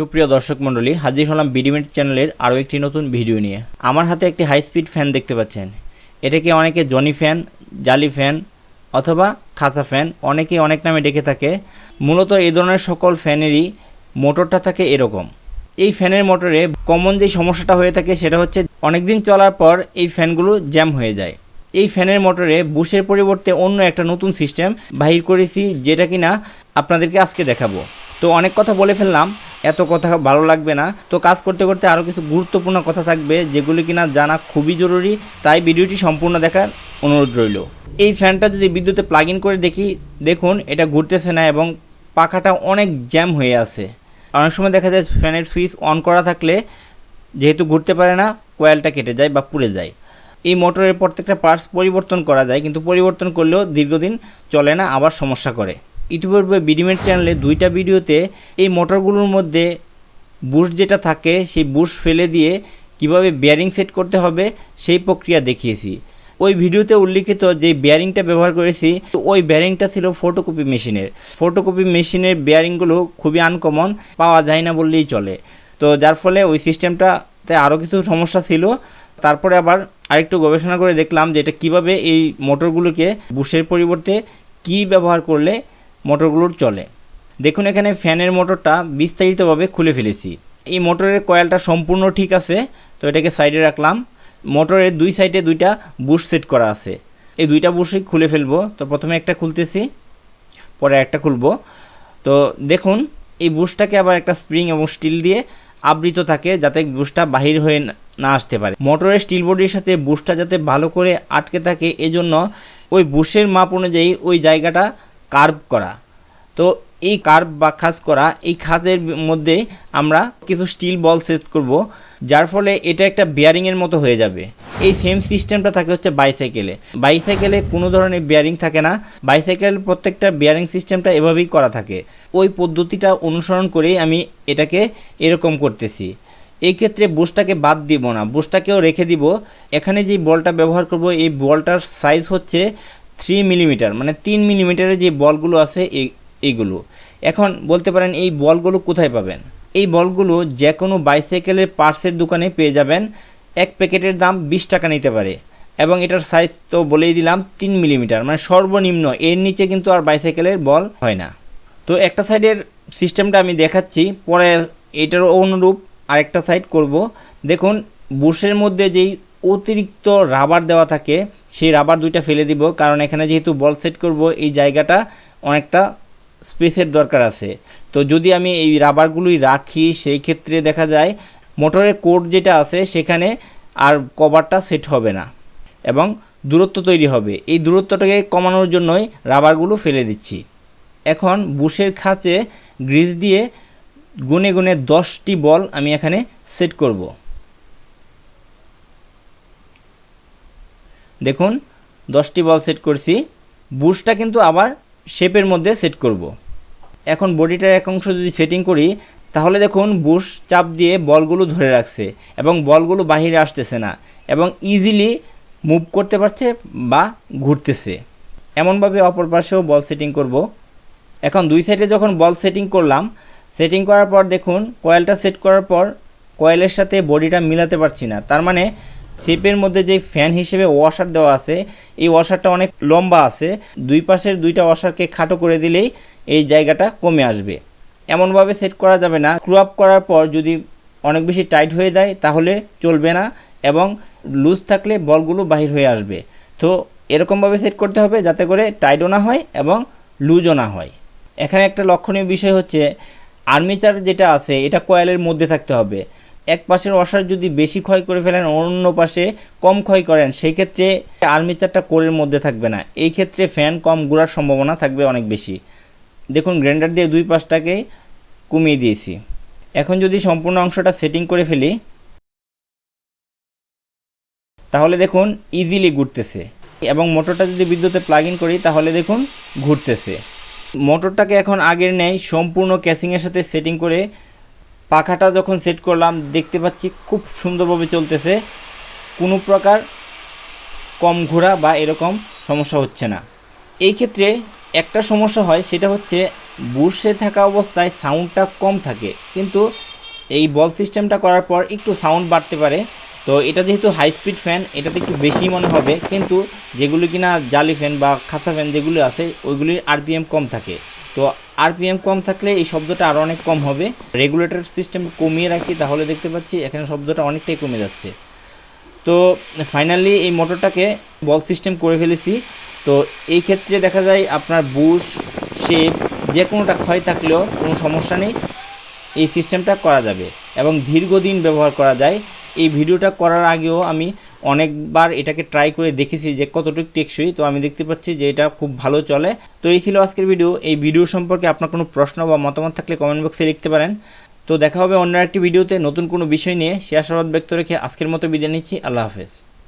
সুপ্রিয় দর্শক মণ্ডলী, হাজির হলাম বিডিমেট চ্যানেলের আরও একটি নতুন ভিডিও নিয়ে। আমার হাতে একটি হাই স্পিড ফ্যান দেখতে পাচ্ছেন। এটাকে অনেকে জনি ফ্যান, জালি ফ্যান অথবা খাঁচা ফ্যান অনেকে অনেক নামে ডেকে থাকে। মূলত এই ধরনের সকল ফ্যানেরই মোটরটা থাকে এরকম। এই ফ্যানের মোটরে কমন যে সমস্যাটা হয়ে থাকে সেটা হচ্ছে অনেক দিন চলার পর এই ফ্যানগুলো জ্যাম হয়ে যায়। এই ফ্যানের মোটরে বুশের পরিবর্তে অন্য একটা নতুন সিস্টেম বাহির করেছি যেটা কিনা আপনাদেরকে আজকে দেখাবো। তো অনেক কথা বলে ফেললাম এত কথা ভালো লাগবে না। তো কাজ করতে করতে আরও কিছু গুরুত্বপূর্ণ কথা থাকবে, যেগুলি কিনা জানা খুবই জরুরি। তাই ভিডিওটি সম্পূর্ণ দেখার অনুরোধ রইল। এই ফ্যানটা যদি বিদ্যুতে প্লাগ ইন করে দেখি, দেখুন, এটা ঘুরতেছে না এবং পাখাটা অনেক জ্যাম হয়ে আছে। অনেক সময় দেখা যায় ফ্যানের সুইচ অন করা থাকলে যেহেতু ঘুরতে পারে না কয়েলটা কেটে যায় বা পুড়ে যায়। এই মোটরের প্রত্যেকটা পার্টস পরিবর্তন করা যায়, কিন্তু পরিবর্তন করলেও দীর্ঘদিন চলে না, আবার সমস্যা করে। ইতিপূর্বে বিডিমেট চ্যানেলে দুইটা ভিডিওতে এই মোটরগুলোর মধ্যে বুশ যেটা থাকে, সেই বুশ ফেলে দিয়ে কীভাবে বেয়ারিং সেট করতে হবে, সেই প্রক্রিয়া দেখিয়েছি। ওই ভিডিওতে উল্লিখিত যে বেয়ারিংটা ব্যবহার করেছি, ওই বেয়ারিংটা ছিল ফটোকপি মেশিনের ফটোকপি মেশিনের বেয়ারিংগুলো খুবই আনকমন পাওয়া যায় না বললেই চলে। তো যার ফলে ওই সিস্টেমটাতে আরও কিছু সমস্যা ছিল। তারপরে আবার আরেকটু গবেষণা করে দেখলাম যে এটা কীভাবে এই মোটরগুলোকে বুশের পরিবর্তে কী ব্যবহার করলে মোটরগুলোর চলে। দেখুন এখানে ফ্যানের মোটরটা বিস্তারিতভাবে খুলে ফেলেছি। এই মোটরের কয়েলটা সম্পূর্ণ ঠিক আছে, তো এটাকে সাইডে রাখলাম। মোটরের দুই সাইডে দুইটা বুশ সেট করা আছে। এই দুইটা বুশই খুলে ফেলব। তো প্রথমে একটা খুলতেছি, পরে একটা খুলবো। তো দেখুন, এই বুশটাকে আবার একটা স্প্রিং এবং স্টিল দিয়ে আবৃত থাকে যাতে বুশটা বাহির হয়ে না- আসতে পারে। মোটরের স্টিল বডির সাথে বুশটা যাতে ভালো করে আটকে থাকে, এজন্য ওই বুশের মাপ অনুযায়ী ওই জায়গাটা কার্ভ করা। তো এই কার্ভ বা খাজ করা, এই খাজের মধ্যে আমরা কিছু স্টিল বল সেট করব, যার ফলে এটা একটা বেয়ারিংয়ের মতো হয়ে যাবে। এই সেম সিস্টেমটা থাকে হচ্ছে বাইসাইকেলে বাইসাইকেলে কোনো ধরনের বেয়ারিং থাকে না। বাইসাইকেল প্রত্যেকটা বেয়ারিং সিস্টেমটা এভাবেই করা থাকে। ওই পদ্ধতিটা অনুসরণ করেই আমি এটাকে এরকম করতেছি। এই ক্ষেত্রে বুশটাকে বাদ দিব না। বুশটাকেও রেখে দিব। এখানে যে বলটা ব্যবহার করব, এই বলটার সাইজ হচ্ছে থ্রি মিলিমিটার মানে তিন মিলিমিটারের যে বলগুলো আছে এই এইগুলো এখন বলতে পারেন এই বলগুলো কোথায় পাবেন? এই বলগুলো যে কোনো বাইসাইকেলের পার্টসের দোকানে পেয়ে যাবেন। এক প্যাকেটের দাম বিশ টাকা নিতে পারে। এবং এটার সাইজ তো বলেই দিলাম, তিন মিলিমিটার মানে সর্বনিম্ন। এর নিচে কিন্তু আর বাইসাইকেলের বল হয় না। তো একটা সাইডের সিস্টেমটা আমি দেখাচ্ছি, পরে এটারও অনুরূপ আরেকটা সাইড করব। দেখুন বুশের মধ্যে যেই অতিরিক্ত রাবার দেওয়া থাকে, সেই রাবার দুইটা ফেলে দিব। কারণ এখানে যেহেতু বল সেট করব, এই জায়গাটা অনেকটা স্পেসের দরকার আছে। তো যদি আমি এই রাবারগুলোই রাখি, সেই ক্ষেত্রে দেখা যায় মোটরের কোড যেটা আছে, সেখানে আর কভারটা সেট হবে না এবং দূরত্ব তৈরি হবে। এই দূরত্বটাকে কমানোর জন্যই রাবারগুলো ফেলে দিচ্ছি। এখন বুশের খাঁচে গ্রিজ দিয়ে গুনে গুনে দশটি বল আমি এখানে সেট করব। দেখুন, দশটি বল সেট করছি। বুশটা কিন্তু আবার শেপের মধ্যে সেট করব। এখন বডিটার এক অংশ যদি সেটিং করি, তাহলে দেখুন বুশ চাপ দিয়ে বলগুলো ধরে রাখছে এবং বলগুলো বাহিরে আসতেছে না এবং ইজিলি মুভ করতে পারছে বা ঘুরতেছে। এমনভাবে অপর পাশেও বল সেটিং করব। এখন দুই সাইডে যখন বল সেটিং করলাম সেটিং করার পর দেখুন কয়েলটা সেট করার পর কয়েলের সাথে বডিটা মিলাতে পারছি না। তার মানে শেপের মধ্যে যে ফ্যান হিসেবে ওয়াশার দেওয়া আছে, এই ওয়াশারটা অনেক লম্বা আছে। দুই পাশের দুইটা ওয়াশারকে খাটো করে দিলেই এই জায়গাটা কমে আসবে। এমনভাবে সেট করা যাবে না। স্ক্রু আপ করার পর যদি অনেক বেশি টাইট হয়ে যায়, তাহলে চলবে না এবং লুজ থাকলে বলগুলো বাহির হয়ে আসবে। তো এরকমভাবে সেট করতে হবে যাতে করে টাইটও না হয় এবং লুজও না হয়। এখানে একটা লক্ষণীয় বিষয় হচ্ছে আর্মিচার যেটা আছে, এটা কয়েলের মধ্যে থাকতে হবে। এক পাশের ওয়াশার যদি বেশি ক্ষয় করে ফেলেন, অন্য পাশে কম ক্ষয় করেন সেই ক্ষেত্রে আর্মিচারটা কোরের মধ্যে থাকবে না। এই ক্ষেত্রে ফ্যান কম ঘোরার সম্ভাবনা থাকবে অনেক বেশি। দেখুন, গ্রাইন্ডার দিয়ে দুই পাশটাকে কমিয়ে দিয়েছি। এখন যদি সম্পূর্ণ অংশটা সেটিং করে ফেলি, তাহলে দেখুন ইজিলি ঘুরতেছে। এবং মোটরটা যদি বিদ্যুতে প্লাগ ইন করি, তাহলে দেখুন ঘুরতেছে। মোটরটাকে এখন আগের নেয় সম্পূর্ণ ক্যাসিংয়ের সাথে সেটিং করে পাখাটা যখন সেট করলাম, দেখতে পাচ্ছি খুব সুন্দরভাবে চলতেছে। কোনো প্রকার কম ঘোরা বা এরকম সমস্যা হচ্ছে না। এই ক্ষেত্রে একটা সমস্যা হয়, সেটা হচ্ছে বুশে থাকা অবস্থায় সাউন্ডটা কম থাকে। কিন্তু এই বল সিস্টেমটা করার পর একটু সাউন্ড বাড়তে পারে। তো এটা যেহেতু হাই স্পিড ফ্যান এটাতে একটু বেশি মনে হবে। কিন্তু যেগুলো কিনা জালি ফ্যান বা খাসা ফ্যান যেগুলো আছে, ওইগুলির আরপিএম কম থাকে। তো আরপিএম কম থাকলে এই শব্দটা আরও অনেক কম হবে। রেগুলেটর সিস্টেম কমিয়ে রাখি, তাহলে দেখতে পাচ্ছি এখানে শব্দটা অনেকটাই কমে যাচ্ছে। তো ফাইনালি এই মোটরটাকে বল সিস্টেম করে ফেলেছি। তো এই ক্ষেত্রে দেখা যায় আপনার বুশ শেপ যে কোনোটা ক্ষয় থাকলেও কোনো সমস্যা নেই, এই সিস্টেমটা করা যাবে এবং দীর্ঘদিন ব্যবহার করা যায়। এই ভিডিওটা করার আগেও আমি অনেকবার এটাকে ট্রাই করে দেখেছি যে কতটুকু টেকসই। তো আমি দেখতে পাচ্ছি যে এটা খুব ভালো চলে। তো এই ছিল আজকের ভিডিও এই ভিডিও সম্পর্কে আপনার কোনো প্রশ্ন বা মতামত থাকলে কমেন্ট বক্সে লিখতে পারেন। তো দেখা হবে অন্য একটি ভিডিওতে নতুন কোনো বিষয় নিয়ে। সে আশাবাদ ব্যক্ত রেখে আজকের মতো বিদায় নিচ্ছি। আল্লাহ হাফেজ।